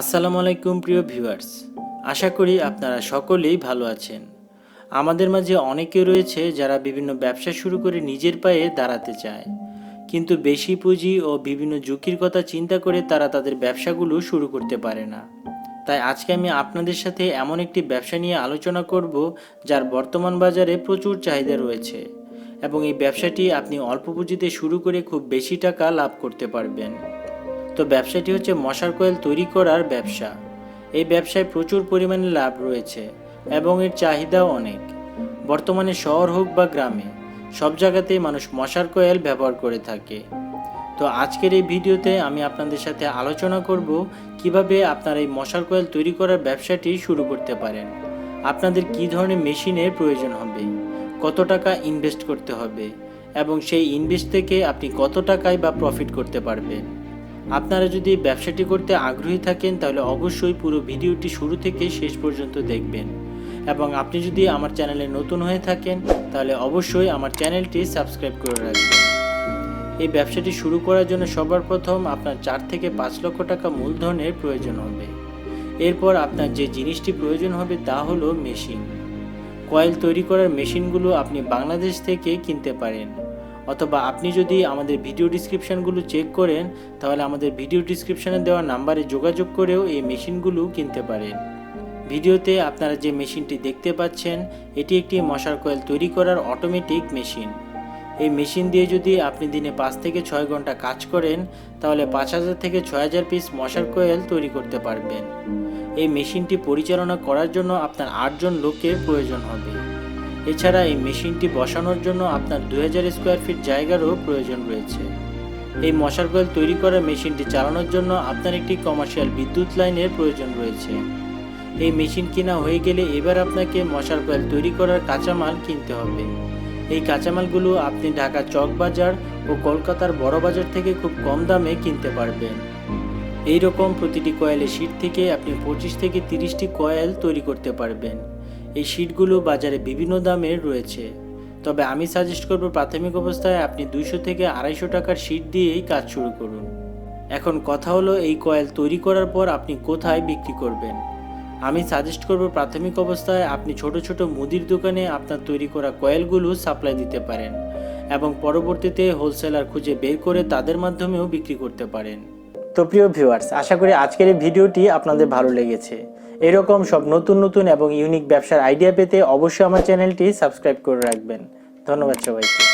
আসসালামু আলাইকুম, প্রিয় ভিউয়ার্স। আশা করি আপনারা সকলেই ভালো আছেন। আমাদের মাঝে অনেকে রয়েছে যারা বিভিন্ন ব্যবসা শুরু করে নিজের পায়ে দাঁড়াতে চায়। কিন্তু বেশি পুঁজি ও বিভিন্ন ঝুঁকির কথা চিন্তা করে তারা তাদের ব্যবসাগুলো শুরু করতে পারে না। তাই আজকে আমি আপনাদের সাথে এমন একটি ব্যবসা নিয়ে আলোচনা করব, যার বর্তমান বাজারে প্রচুর চাহিদা রয়েছে এবং এই ব্যবসাটি আপনি অল্প পুঁজিতে শুরু করে খুব বেশি টাকা লাভ করতে পারবেন। তো ব্যবসাটি হচ্ছে মশার কয়েল তৈরি করার ব্যবসা। এই ব্যবসায় প্রচুর পরিমাণে লাভ রয়েছে এবং এর চাহিদাও অনেক। বর্তমানে শহর হোক বা গ্রামে, সব জায়গাতেই মানুষ মশার কয়েল ব্যবহার করে থাকে। তো আজকের এই ভিডিওতে আমি আপনাদের সাথে আলোচনা করব কীভাবে আপনার এই মশার কয়েল তৈরি করার ব্যবসাটি শুরু করতে পারেন। আপনাদের কী ধরনের মেশিনের প্রয়োজন হবে? কত টাকা ইনভেস্ট করতে হবে? এবং সেই ইনভেস্ট থেকে আপনি কত টাকায় বা প্রফিট করতে পারবেন? আপনারা যদি ব্যবসাটি করতে আগ্রহী থাকেন, তাহলে অবশ্যই পুরো ভিডিওটি শুরু থেকে শেষ পর্যন্ত দেখবেন। এবং আপনি যদি আমার চ্যানেলে নতুন হয়ে থাকেন, তাহলে অবশ্যই আমার চ্যানেলটি সাবস্ক্রাইব করে রাখবেন। এই ব্যবসাটি শুরু করার জন্য সবার প্রথম আপনার চার থেকে পাঁচ লক্ষ টাকা মূলধনের প্রয়োজন হবে। এরপর আপনার যে জিনিসটি প্রয়োজন হবে তা হলো মেশিন। কয়েল তৈরি করার মেশিনগুলো আপনি বাংলাদেশ থেকে কিনতে পারেন। অথবা আপনি যদি আমাদের ভিডিও ডিসক্রিপশানগুলো চেক করেন, তাহলে আমাদের ভিডিও ডিসক্রিপশানে দেওয়া নাম্বারে যোগাযোগ করেও এই মেশিনগুলো কিনতে পারেন। ভিডিওতে আপনারা যে মেশিনটি দেখতে পাচ্ছেন, এটি একটি মশার কয়েল তৈরি করার অটোমেটিক মেশিন এই মেশিন দিয়ে যদি আপনি দিনে পাঁচ থেকে ছয় ঘণ্টা কাজ করেন, তাহলে পাঁচ হাজার থেকে ছয় হাজার পিস মশার কয়েল তৈরি করতে পারবেন। এই মেশিনটি পরিচালনা করার জন্য আপনার আটজন লোকের প্রয়োজন হবে। এছাড়া এই মেশিনটি বসানোর জন্য আপনার দু হাজার স্কোয়ার ফিট জায়গারও প্রয়োজন রয়েছে। এই মশার কয়েল তৈরি করা মেশিনটি চালানোর জন্য আপনার একটি কমার্শিয়াল বিদ্যুৎ লাইনের প্রয়োজন রয়েছে। এই মেশিন কেনা হয়ে গেলে এবার আপনাকে মশার কয়েল তৈরি করার কাঁচামাল কিনতে হবে। এই কাঁচামালগুলো আপনি ঢাকা চক বাজার ও কলকাতার বড় বাজার থেকে খুব কম দামে কিনতে পারবেন। এই রকম প্রতিটি কয়েলের শীট থেকে আপনি পঁচিশ থেকে তিরিশটি কয়েল তৈরি করতে পারবেন। এই শীটগুলো বাজারে বিভিন্ন দামের রয়েছে। তবে আমি সাজেস্ট করব প্রাথমিক অবস্থায় আপনি দুইশো থেকে আড়াইশো টাকার শীট দিয়েই কাজ শুরু করুন। এখন কথা হলো এই কয়েল তৈরি করার পর আপনি কোথায় বিক্রি করবেন। আমি সাজেস্ট করব প্রাথমিক অবস্থায় আপনি ছোট ছোট মুদির দোকানে আপনার তৈরি করা কয়েলগুলো সাপ্লাই দিতে পারেন এবং পরবর্তীতে হোলসেলার খুঁজে বের করে তাদের মাধ্যমেও বিক্রি করতে পারেন। তো প্রিয় ভিউয়ার্স আশা করি আজকের এই ভিডিওটি আপনাদের ভালো লেগেছে। এরকম সব নতুন নতুন এবং ইউনিক ব্যবসার আইডিয়া পেতে অবশ্যই আমার চ্যানেলটি সাবস্ক্রাইব করে রাখবেন। ধন্যবাদ সবাইকে।